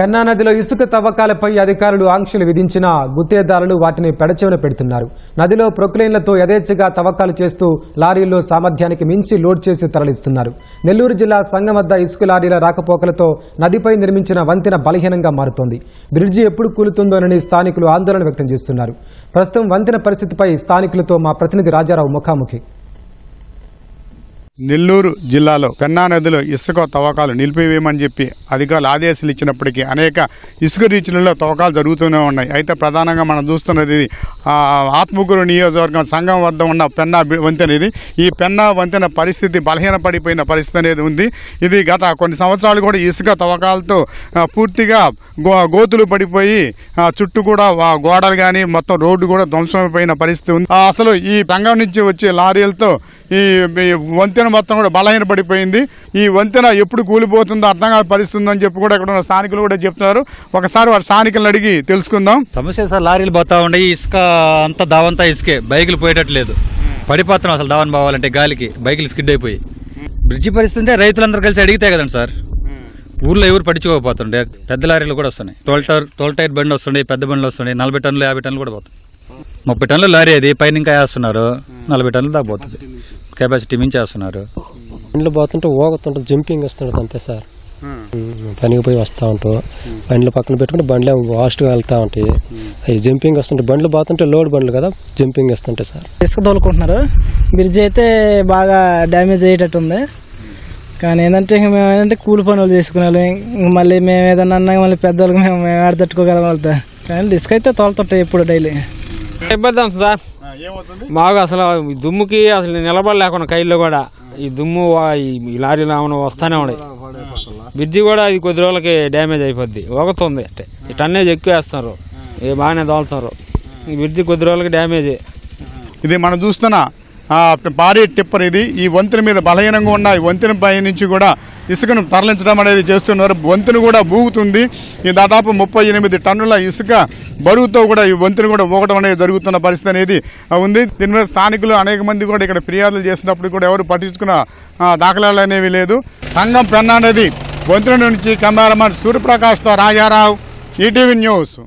పెన్నా నదిలో ఇసుక తవ్వకాలపై అధికారులు ఆంక్షలు విధించిన గుత్తేదారులు వాటిని పెడచెవిన పెడుతున్నారు. నదిలో ప్రొక్లైన్లతో యథేచ్ఛగా తవ్వకాలు చేస్తూ లారీల్లో సామర్థ్యానికి మించి లోడ్ చేసి తరలిస్తున్నారు. నెల్లూరు జిల్లా సంఘం వద్ద ఇసుక లారీల రాకపోకలతో నదిపై నిర్మించిన వంతెన బలహీనంగా మారుతోంది. బ్రిడ్జి ఎప్పుడు కూలుతుందోనని స్థానికులు ఆందోళన వ్యక్తం చేస్తున్నారు. ప్రస్తుతం వంతెన పరిస్థితిపై స్థానికులతో మా ప్రతినిధి రాజారావు ముఖాముఖి. నెల్లూరు జిల్లాలో పెన్నా నదిలో ఇసుక తవ్వకాలు నిలిపివేయమని చెప్పి అధికారులు ఆదేశాలు ఇచ్చినప్పటికీ అనేక ఇసుక రీచ్లలో తవ్వకాలు జరుగుతూనే ఉన్నాయి. అయితే ప్రధానంగా మనం చూస్తున్నది ఇది ఆత్మకూరు నియోజకవర్గం సంఘం వద్ద ఉన్న పెన్నా వంతెన ఇది. ఈ పెన్నా వంతెన పరిస్థితి బలహీనపడిపోయిన పరిస్థితి అనేది ఉంది. ఇది గత కొన్ని సంవత్సరాలు కూడా ఇసుక తవ్వకాలతో పూర్తిగా గో గోతులు పడిపోయి చుట్టూ కూడా గోడలు కానీ మొత్తం రోడ్డు కూడా ధ్వంసమైపోయిన పరిస్థితి ఉంది. అసలు ఈ పెంగం నుంచి వచ్చే లారీలతో ఈ వంతెన మొత్తం కూడా బలహీన పడిపోయింది. ఈ వంతెన ఎప్పుడు కూలిపోతుందో అర్థం కాని పరిస్థితి ఉందని చెప్పి కూడా ఇక్కడ ఉన్న స్థానికులు కూడా చెప్తున్నారు. ఒకసారి వారి స్థానికులను అడిగి తెలుసుకుందాం. సమస్య సార్ లారీలు పోతా ఉండే ఇసుక అంతా దావంతా ఇసుకే. బైకులు పోయేటట్లేదు పడిపోతున్నాం అసలు దావన్ పోవాలంటే గాలికి. బైకులు స్కిడ్ అయిపోయి. బ్రిడ్జి పరిస్థితి రైతులందరూ కలిసి అడిగితే కదండి సార్. ఊర్లో ఎవరు పట్టించుకోకపోతుండే. పెద్ద లారీలు కూడా వస్తున్నాయి. టోల్ టైర్ టోల్ టైర్ బండ్లు వస్తున్నాయి పెద్ద బండ్లు వస్తున్నాయి. నలభై టన్నులు యాభై టన్నులు కూడా పోతాయి ముప్పై టన్నులు లారీ అది. పైన ఇంకా వేస్తున్నారు. నలభై టన్నులు దాకా పోతుంది. కెపాసిటీ మించి వేస్తున్నారు. బండ్లు పోతుంటే ఊగుతుంటుంది జంపింగ్ వస్తుంటుంది అంతే సార్. పనికి పోయి వస్తూ ఉంటాం. బండ్లు పక్కన పెట్టుకుంటే బండ్లు వాస్ట్గా వెళ్తూ ఉంటాయి. అవి జంపింగ్ వస్తుంటాయి బండ్లు పోతుంటే లోడ్ బండ్లు కదా జంపింగ్ వస్తుంటాయి సార్. ఇసుక తోలుకుంటున్నారు బ్రిడ్జ్ అయితే బాగా డ్యామేజ్ అయ్యేటట్టు ఉంది. కానీ ఏంటంటే ఇంక మేము ఏంటంటే కూలి పనులు చేసుకునే వాళ్ళం. ఇంక మళ్ళీ మేము ఏదన్నా అన్నా మళ్ళీ పెద్దవాళ్ళకి మేము మేము ఆడ తట్టుకోగలం వాళ్ళతో. కానీ ఇసుక అయితే తోలుతుంటాయి ఎప్పుడు డైలీ. ఇబ్బంది సార్. బాగా అసలు దుమ్ముకి అసలు నిలబడలేకుండా కైల్లో కూడా. ఈ దుమ్ము ఈ లారీలు ఏమైనా వస్తానే ఉన్నాయి బ్రిడ్జి కూడా ఇది కొద్ది రోజులకి డ్యామేజ్ అయిపోద్ది. ఒకతుంది అంటే. ఈ టన్నేజ్ ఎక్కువ వేస్తున్నారు ఏ బాగానే తోలుతున్నారు ఈ బ్రిడ్జి కొద్ది రోజులకి డ్యామేజ్. ఇది మనం చూస్తున్న భారీ టిప్పర్ ఇది. ఈ వంతెన మీద బలహీనంగా ఉన్న ఈ వంతెన పై నుంచి కూడా ఇసుకను తరలించడం అనేది చేస్తున్నారు. వంతెన కూడా బూగుతుంది ఈ దాదాపు ముప్పై ఎనిమిది టన్నుల ఇసుక బరువుతో కూడా ఈ వంతెన కూడా ఊగడం అనేది జరుగుతున్న పరిస్థితి అనేది ఉంది. దీని మీద స్థానికులు అనేక మంది కూడా ఇక్కడ ఫిర్యాదులు చేసినప్పుడు కూడా ఎవరు పట్టించుకున్న దాఖలాలు అనేవి లేదు. సంఘం పెన్నా నది వంతెన నుంచి కెమెరామన్ సూర్యప్రకాష్తో రాజారావు ఈటీవీ న్యూస్.